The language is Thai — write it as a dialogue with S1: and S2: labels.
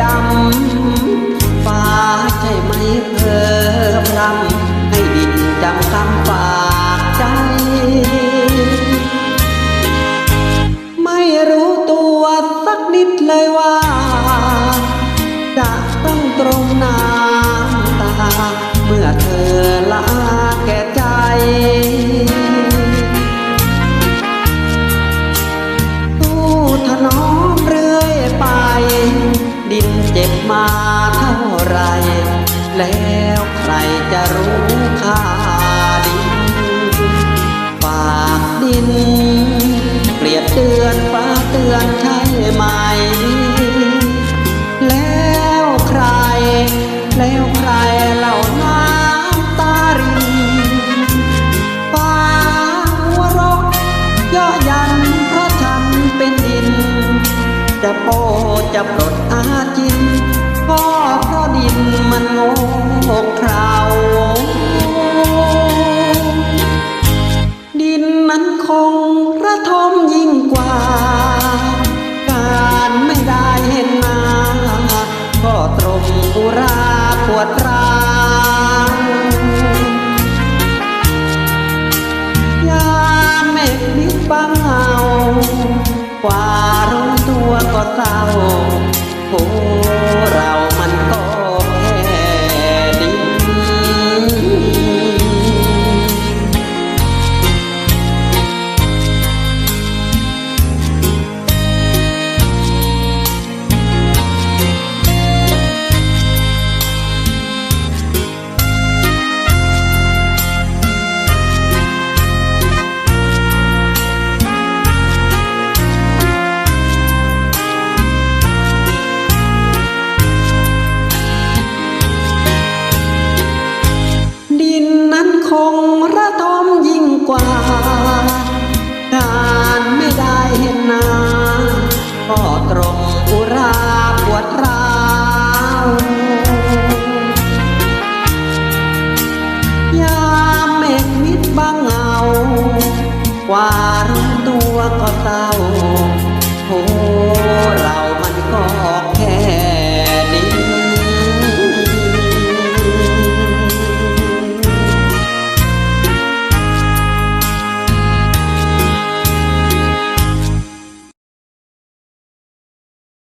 S1: ดำฟ้าใช่ไหมเพิ่ม ดินเจ็บมาเท่าไร แล้วใครจะรู้ค่าดินฝากดิน เปรียบเตือนฟ้าเตือน จะโปจะปลดอาจิน ก็เพราะดินมันโง่เขลาดินนั้นคงระทมยิ่งกว่า การไม่ได้เห็นหน้าก็ตรงอุราปวดร้าวยามเมฆมิดบังเอา กว่ารู้ตัวก็เศร้าโอ้ กว่ารู้ตัวก็เศร้า